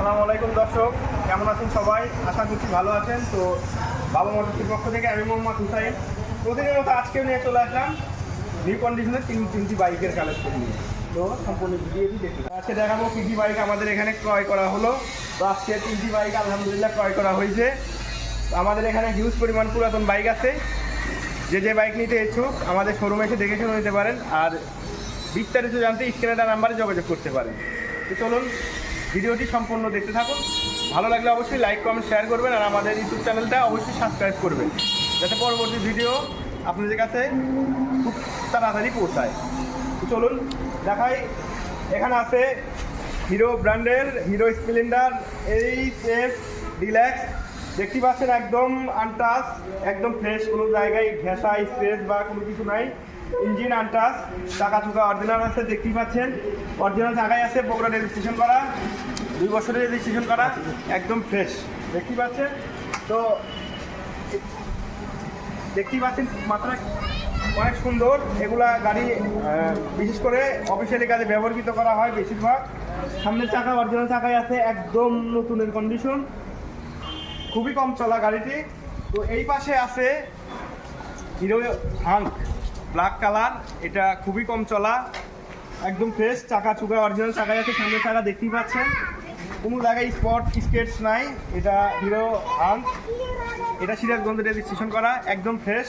আসসালামু আলাইকুম দর্শক, কেমন আছেন সবাই? আশা করছি ভালো আছেন। তো বাবা মোটরসের পক্ষ থেকে আমি মোহাম্মদ হুসাইন। প্রতিদিনের মতো আজকেও নিয়ে চলে আসলাম নিউ কন্ডিশনের তিন তিনটি বাইকের কালেকশন নিয়ে। তো সম্পূর্ণ ভিডিওটি দেখতে থাকুন। আজকে দেখাবো কী কী বাইক আমাদের এখানে ক্রয় করা হলো। তো আজকে তিনটি বাইক আলহামদুলিল্লাহ ক্রয় করা হয়েছে। আমাদের এখানে হিউজ পরিমাণ পুরাতন বাইক আছে। যে যে বাইক নিতে ইচ্ছুক, আমাদের শোরুমে এসে দেখে শুনে নিতে পারেন। আর বিস্তারিত জানতে স্ক্রিনে নাম্বারে যোগাযোগ করতে পারেন। তো চলুন ভিডিওটি সম্পূর্ণ দেখতে থাকুন। ভালো লাগলে অবশ্যই লাইক কমেন্ট শেয়ার করবেন আর আমাদের ইউটিউব চ্যানেলটা অবশ্যই সাবস্ক্রাইব করবেন। যাতে পরবর্তী ভিডিও আপনাদের কাছে খুব তাড়াতাড়ি পৌঁছায়। চলুন দেখাই। এখানে আছে হিরো ব্র্যান্ডের Hero Splendor H F Deluxe দেখতে পাচ্ছেন একদম আনটাস একদম ফ্রেশ কোনো জায়গায় ঘেঁষা স্পেস বা কোনো কিছু নাই। ইঞ্জিন আনটাস চাকা চুকা অরিজিনাল আছে, দেখতেই পাচ্ছেন। অরিজিনাল চাকায় আছে, বগুড়া রেজিস্ট্রেশন করা দুই বছরের রেজিস্ট্রেশন করা একদম ফ্রেশ দেখতেই পাচ্ছেন? তো, দেখতেই পাচ্ছেন, মাত্রা অনেক সুন্দর। এগুলা গাড়ি বিশেষ করে অফিসিয়ালি কাজে ব্যবহৃত করা হয় বেশিরভাগ। সামনের চাকা অরিজিনাল চাকায় আছে, একদম নতুনের কন্ডিশন খুবই কম চলা গাড়িটি। তো এই পাশে আছে হিরো হাঙ্ক। ব্ল্যাক কালার এটা খুবই কম চলা, একদম ফ্রেশ চাকা চুকা অরিজিনাল চাকা আছে, সামনে চাকা দেখতেই পাচ্ছেন। কোনো জায়গায় স্পট স্কেটস নাই, এটা হিরো হাঙ্ক এটা সিরাজগঞ্জ রেজিস্ট্রেশন করা, একদম ফ্রেশ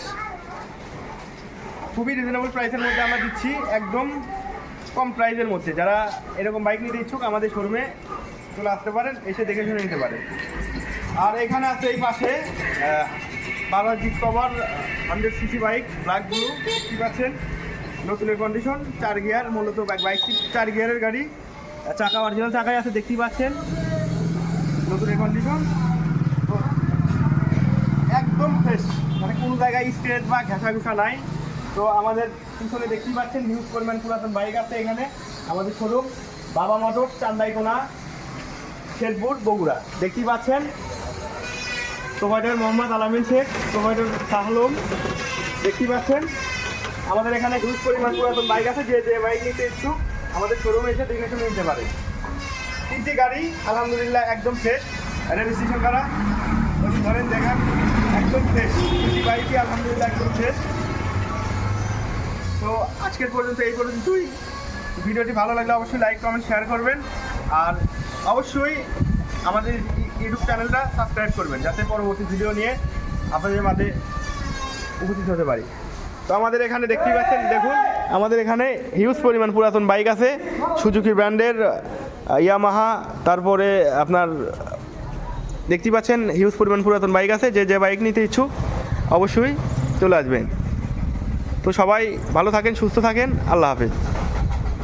খুবই রিজনেবল প্রাইসের মধ্যে আমরা দিচ্ছি, একদম কম প্রাইসের মধ্যে। যারা এরকম বাইক নিতে ইচ্ছুক, আমাদের শোরুমে চলে আসতে পারেন, এসে দেখে শুনে নিতে পারেন। আর এখানে আছে এই পাশে Bangla Discover hundred CC bike, black blue ঠিক পাচ্ছেন? নতুনের কন্ডিশন চার গিয়ার, মূলত বাইক বাইকটি চার গিয়ারের গাড়ি। চাকা অরিজিনাল চাকায় আছে, দেখতেই পাচ্ছেন। নতুনের কন্ডিশন একদম ফ্রেশ মানে কোনো জায়গায় স্ক্রেচ বা ঘেঁষা ঘুষা নাই। তো আমাদের পিছনে দেখতেই পাচ্ছেন হিউজ পরিমাণ পুরাতন বাইক আছে এখানে। আমাদের শোরুম বাবা মোটর, চান্দাইকোনা, শেরপুর, বগুড়া। দেখতেই পাচ্ছেন প্রোভাইডার মোহাম্মদ আলামিন শেখ, প্রোভাইডার শাহলুম দেখতেই পাচ্ছেন? আমাদের এখানে হিউজ পরিমাণ পুরাতন বাইক আছে, যে যে বাইক নিতে ইচ্ছুক, আমাদের শোরুমে এসে দেখে শুনে নিতে পারে। তিনটি গাড়ি, আলহামদুলিল্লাহ, একদম ফ্রেশ রেজিস্ট্রেশন করা। ধরেন, দেখান, একদম ফ্রেশ তিনটি বাইকই আলহামদুলিল্লাহ একদম ফ্রেশ তো আজকের পর্যন্ত এই পর্যন্তই। ভিডিওটি ভালো লাগলে অবশ্যই লাইক কমেন্ট শেয়ার করবেন। আর অবশ্যই আমাদের ইউটিউব চ্যানেলটা সাবস্ক্রাইব করবেন, যাতে পরবর্তী ভিডিও নিয়ে আপনাদের মাঝে উপস্থিত হতে পারি। তো আমাদের এখানে দেখতেই পাচ্ছেন, দেখুন, আমাদের এখানে হিউজ পরিমাণ পুরাতন বাইক আছে সুজুকি ব্র্যান্ডের ইয়ামাহা তারপরে আপনার দেখতেই পাচ্ছেন হিউজ পরিমাণ পুরাতন বাইক আছে, যে যে বাইক নিতে ইচ্ছুক, অবশ্যই চলে আসবেন। তো সবাই ভালো থাকেন, সুস্থ থাকেন, আল্লাহ হাফেজ।